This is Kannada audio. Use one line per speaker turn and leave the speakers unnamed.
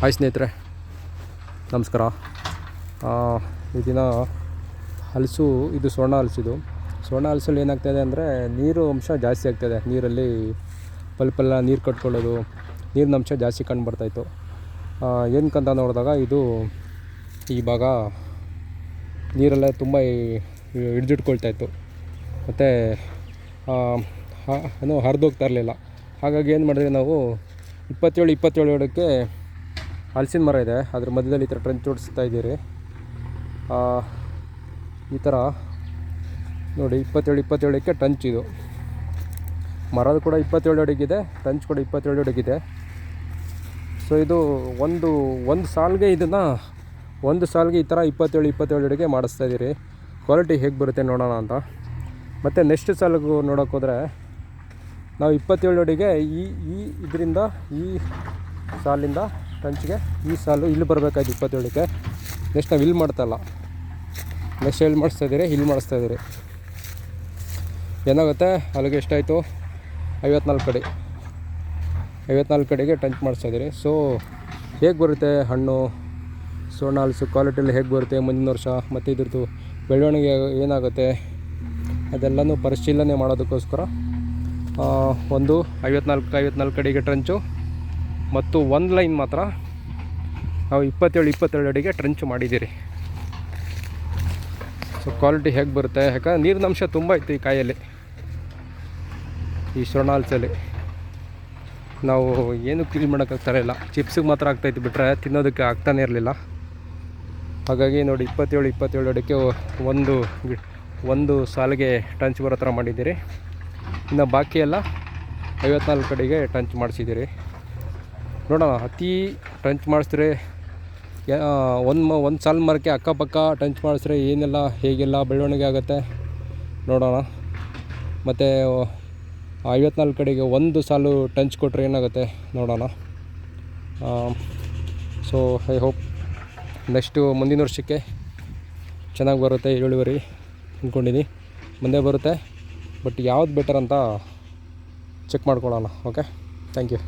ಹಾಯ್ ಸ್ನೇಹಿತರೆ. ನಮಸ್ಕಾರ. ಈ ದಿನ ಹಲಸು, ಇದು ಸ್ವರ್ಣ ಹಲಸಿದು. ಸ್ವರ್ಣ ಹಲಸಲ್ಲಿ ಏನಾಗ್ತಾಯಿದೆ ಅಂದರೆ ನೀರು ಅಂಶ ಜಾಸ್ತಿ ಆಗ್ತಾಯಿದೆ ನೀರಲ್ಲಿ ಪಲ್ಪಲ್ಲ ನೀರು ಕಟ್ಕೊಳ್ಳೋದು, ನೀರಿನ ಅಂಶ ಜಾಸ್ತಿ ಕಂಡು ಬರ್ತಾಯಿತ್ತು ಏನಕ್ಕಂತ ನೋಡಿದಾಗ ಇದು ಈ ಭಾಗ ನೀರೆಲ್ಲ ತುಂಬ ಹಿಡಿದಿಟ್ಕೊಳ್ತಾಯಿತ್ತು ಮತ್ತು ಏನು ಹರಿದೋಗ್ತಾ ಇರಲಿಲ್ಲ. ಹಾಗಾಗಿ ಏನು ಮಾಡಿದ್ರೆ ನಾವು, ಇಪ್ಪತ್ತೇಳು ಇಪ್ಪತ್ತೇಳು ಅಡಕ್ಕೆ ಹಲಸಿನ ಮರ ಇದೆ. ಅದ್ರ ಮಧ್ಯದಲ್ಲಿ ಈ ಥರ ಟ್ರೆಂಚ್ ಓಡಿಸ್ತಾ ಇದ್ದೀರಿ. ಈ ಥರ ನೋಡಿ, ಇಪ್ಪತ್ತೇಳು, ಇಪ್ಪತ್ತೇಳಕ್ಕೆ ಟಂಚ್ ಇದು. ಮರದ ಕೂಡ ಇಪ್ಪತ್ತೇಳು ಅಡಿಗಿದೆ ಟಂಚ್ ಕೂಡ ಇಪ್ಪತ್ತೇಳು ಅಡಿಗಿದೆ. ಸೊ ಇದು ಒಂದು ಒಂದು ಸಾಲಿಗೆ ಇದನ್ನು, ಒಂದು ಸಾಲಿಗೆ ಈ ಥರ ಇಪ್ಪತ್ತೇಳು ಇಪ್ಪತ್ತೇಳು ಅಡಿಗೆ ಮಾಡಿಸ್ತಾ ಇದ್ದೀರಿ. ಕ್ವಾಲಿಟಿ ಹೇಗೆ ಬರುತ್ತೆ ನೋಡೋಣ ಅಂತ. ಮತ್ತು ನೆಕ್ಸ್ಟ್ ಸಾಲಿಗೂ ನೋಡೋಕ್ಕೋದ್ರೆ ನಾವು ಇಪ್ಪತ್ತೇಳು ಅಡಿಗೆ ಈ ಈ, ಇದರಿಂದ, ಈ ಸಾಲಿಂದ ಟಂಚ್ಗೆ ಈ ಸಾಲು ಇಲ್ಲಿ ಬರಬೇಕಾಯ್ತು ಇಪ್ಪತ್ತೇಳಕ್ಕೆ. ನೆಕ್ಸ್ಟ್ ನಾವು ಇಲ್ಲಿ ಮಾಡ್ತಾಯಿಲ್ಲ ನೆಕ್ಸ್ಟ್ ಎಲ್ಲಿ ಮಾಡಿಸ್ತಾ ಇದ್ದೀರಿ ಇಲ್ಲಿ ಮಾಡಿಸ್ತಾ ಇದ್ದೀರಿ ಏನಾಗುತ್ತೆ? ಅಲ್ಲಿಗೆ ಎಷ್ಟಾಯಿತು? ಐವತ್ನಾಲ್ಕು ಕಡೆ ಐವತ್ನಾಲ್ಕು ಕಡೆಗೆ ಟಂಚ್ ಮಾಡಿಸ್ತಾ ಇದ್ದೀರಿ ಸೊ ಹೇಗೆ ಬರುತ್ತೆ ಹಣ್ಣು? ಸೊ ಹಲಸು ಕ್ವಾಲಿಟಿಯಲ್ಲಿ ಹೇಗೆ ಬರುತ್ತೆ ಮುಂದಿನ ವರ್ಷ? ಮತ್ತು ಇದ್ರದ್ದು ಬೆಳವಣಿಗೆ ಏನಾಗುತ್ತೆ? ಅದೆಲ್ಲನೂ ಪರಿಶೀಲನೆ ಮಾಡೋದಕ್ಕೋಸ್ಕರ ಒಂದು ಐವತ್ನಾಲ್ಕು ಐವತ್ನಾಲ್ಕು ಕಡೆಗೆ ಟ್ರಂಚು ಮತ್ತು ಒಂದು ಲೈನ್ ಮಾತ್ರ ನಾವು ಇಪ್ಪತ್ತೇಳು ಇಪ್ಪತ್ತೇಳು ಅಡಿಗೆ ಟ್ರಂಚ್ ಮಾಡಿದ್ದೀರಿ. ಸೊ ಕ್ವಾಲಿಟಿ ಹೇಗೆ ಬರುತ್ತೆ? ಯಾಕಂದ್ರೆ ನೀರಿನ ಅಂಶ ತುಂಬ ಇತ್ತು ಈ ಕಾಯಲ್ಲಿ. ಈ ಶ್ರೋಣಾಲ್ಸಲ್ಲಿ ನಾವು ಏನು ಕ್ಲೀನ್ ಮಾಡೋಕ್ಕಾಗ್ತಾ ಇಲ್ಲ. ಚಿಪ್ಸಿಗೆ ಮಾತ್ರ ಆಗ್ತಾಯಿತ್ತು ಬಿಟ್ಟರೆ ತಿನ್ನೋದಕ್ಕೆ ಆಗ್ತಾನೆ ಇರಲಿಲ್ಲ. ಹಾಗಾಗಿ ನೋಡಿ, ಇಪ್ಪತ್ತೇಳು ಇಪ್ಪತ್ತೇಳು ಅಡಿಕೆ ಒಂದು ಒಂದು ಸಾಲಿಗೆ ಟಂಚ್ ಬರೋ ಥರ ಮಾಡಿದ್ದೀರಿ. ಇನ್ನು ಬಾಕಿ ಎಲ್ಲ ಐವತ್ನಾಲ್ಕು ಕಡೆಗೆ ಟಂಚ್ ಮಾಡಿಸಿದ್ದೀರಿ. ನೋಡೋಣ ಅತಿ ಟಂಚ್ ಮಾಡಿಸಿದ್ರೆ ಒಂದು ಮ, ಒಂದು ಸಾಲು ಮರಕ್ಕೆ ಅಕ್ಕಪಕ್ಕ ಟಂಚ್ ಮಾಡಿಸಿದ್ರೆ ಏನೆಲ್ಲ, ಹೇಗೆಲ್ಲ ಬೆಳವಣಿಗೆ ಆಗುತ್ತೆ ನೋಡೋಣ. ಮತ್ತು ಐವತ್ನಾಲ್ಕು ಕಡೆಗೆ ಒಂದು ಸಾಲು ಟಂಚ್ ಕೊಟ್ಟರೆ ಏನಾಗುತ್ತೆ ನೋಡೋಣ. ಸೊ ಐ ಹೋಪ್ ನೆಕ್ಸ್ಟು ಮುಂದಿನ ವರ್ಷಕ್ಕೆ ಚೆನ್ನಾಗಿ ಬರುತ್ತೆ ಇಳುವರಿ ಅಂದ್ಕೊಂಡಿದ್ದೀನಿ ಮುಂದೆ ಬರುತ್ತೆ ಬಟ್ ಯಾವ್ದು ಬೆಟರ್ ಅಂತ ಚೆಕ್ ಮಾಡ್ಕೊಳ್ಳೋಣ ಓಕೆ ಥ್ಯಾಂಕ್ ಯು